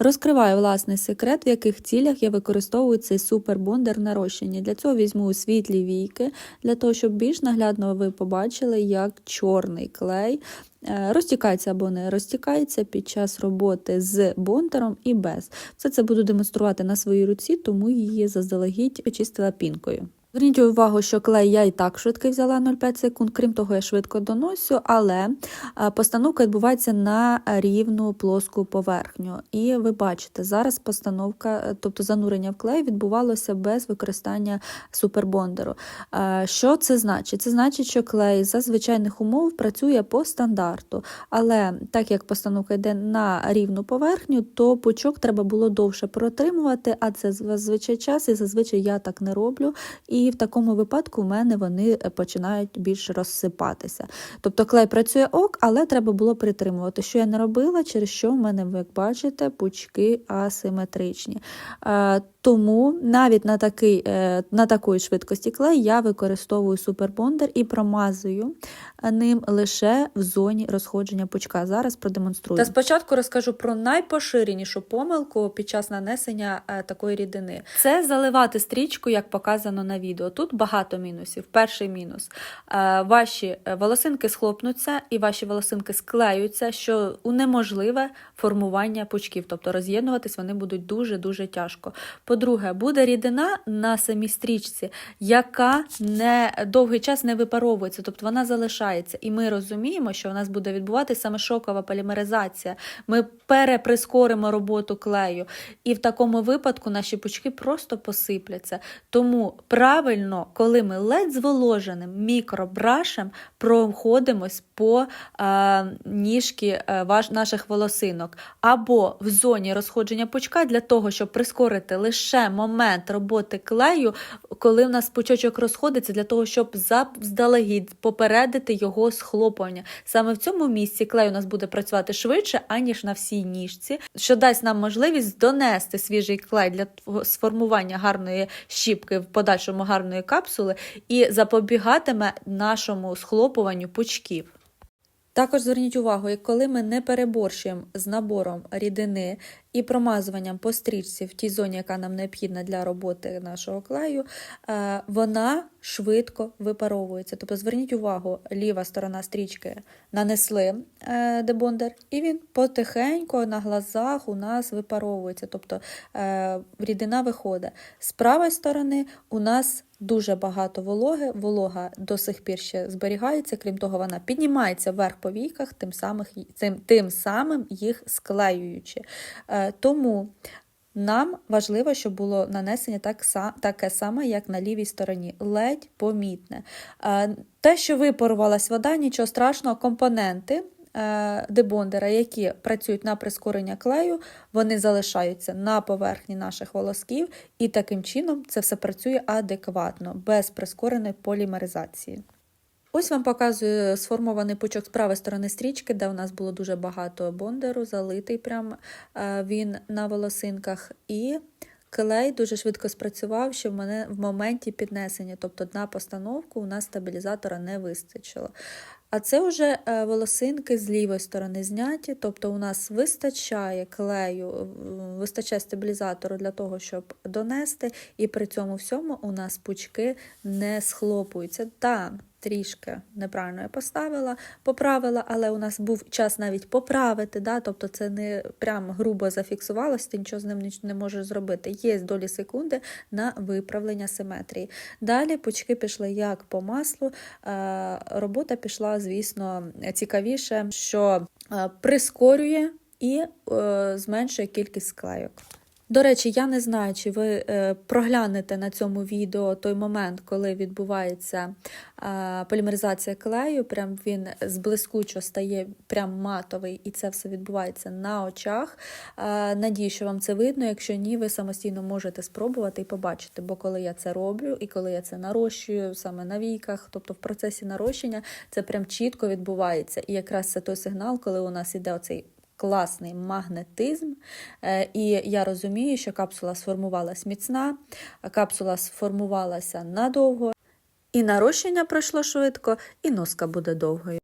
Розкриваю власний секрет, в яких цілях я використовую цей супербондер нарощення. Для цього візьму світлі війки, для того, щоб більш наглядно ви побачили, як чорний клей е, розтікається або не розтікається під час роботи з бондаром і без. Все це буду демонструвати на своїй руці, тому її заздалегідь очистила пінкою. Зверніть увагу, що клей я і так швидкий взяла 0,5 секунд, крім того, я швидко доносю, але е, постановка відбувається на рівну плоску поверхню. І ви бачите, зараз постановка, е, тобто занурення в клей, відбувалося без використання супербондеру. Е, Що це значить? Це значить, що клей за звичайних умов працює по стандарту, але так як постановка йде на рівну поверхню, то пучок треба було довше протримувати, а це зазвичай час, і зазвичай я так не роблю. І в такому випадку в мене вони починають більш розсипатися. Тобто клей працює ок, але треба було притримувати. Що я не робила, через що в мене, як бачите, пучки асиметричні. Е, Тому навіть на такий, е, на такої швидкості клей я використовую супербондер і промазую ним лише в зоні розходження пучка. Зараз продемонструю. Та спочатку розкажу про найпоширенішу помилку під час нанесення е, такої рідини. Це заливати стрічку, як показано на відео. Тут багато мінусів. Перший мінус: Е, ваші е, волосинки схлопнуться і ваші волосинки склеються, що унеможливе формування пучків, тобто роз'єднуватись вони будуть дуже дуже тяжко. По-друге, буде рідина на самій стрічці, яка не довгий час не випаровується, тобто вона залишається. І ми розуміємо, що у нас буде відбуватися саме шокова полімеризація. Ми переприскоримо роботу клею, і в такому випадку наші пучки просто посипляться. Тому правильно, коли ми ледь зволоженим мікробрашем проходимось по е, ніжки е, ваш, наших волосинок, або в зоні розходження пучка для того, щоб прискорити лише момент роботи клею, коли в нас пучочок розходиться, для того, щоб заздалегідь попередити його схлопування. Саме в цьому місці клей у нас буде працювати швидше, аніж на всій ніжці, що дасть нам можливість донести свіжий клей для сформування гарної щіпки в подальшому гарної капсули і запобігатиме нашому схлопуванню пучків. Також зверніть увагу, коли ми не переборщуємо з набором рідини і промазуванням по стрічці в тій зоні, яка нам необхідна для роботи нашого клею, е, вона швидко випаровується. Тобто зверніть увагу, ліва сторона стрічки нанесли е, дебондер, і він потихеньку на глазах у нас випаровується. Тобто е, рідина виходить. З правої сторони у нас дуже багато вологи, волога до сих пір ще зберігається, крім того, вона піднімається вверх по війках, тим, самих, тим, тим самим їх склеюючи. Е, Тому нам важливо, щоб було нанесення так, таке саме, як на лівій стороні, ледь помітне. Е, Те, що випарувалась вода, нічого страшного, компоненти. е, Дебондера, які працюють на прискорення клею, вони залишаються на поверхні наших волосків, і таким чином це все працює адекватно, без прискореної полімеризації. Ось вам показую сформований пучок з правої сторони стрічки, де у нас було дуже багато бондеру, залитий прям е, він на волосинках. І клей дуже швидко спрацював, що в мене в моменті піднесення, тобто на постановку, у нас стабілізатора не вистачило. А це вже е, волосинки з лівої сторони зняті, тобто у нас вистачає клею, вистачає стабілізатору для того, щоб донести, і при цьому всьому у нас пучки не схлопуються. Та трішки неправильно я поставила, поправила, але у нас був час навіть поправити, да? тобто це не прям грубо зафіксувалося, ти нічого з ним не можеш зробити. Є долі секунди на виправлення симетрії. Далі пучки пішли як по маслу. Е, Робота пішла, звісно, цікавіше, що е, прискорює і е, зменшує кількість склейок. До речі, я не знаю, чи ви е, проглянете на цьому відео той момент, коли відбувається е, полімеризація клею. Прям він з блискучо стає прям матовий, і це все відбувається на очах. Е, надію, що вам це видно. Якщо ні, ви самостійно можете спробувати і побачити. Бо коли я це роблю, і коли я це нарощую саме на війках, тобто в процесі нарощення, це прям чітко відбувається. І якраз це той сигнал, коли у нас іде оцей класний магнетизм, Е, і я розумію, що капсула сформувалась міцна, капсула сформувалася надовго, і нарощення пройшло швидко, і носка буде довгою.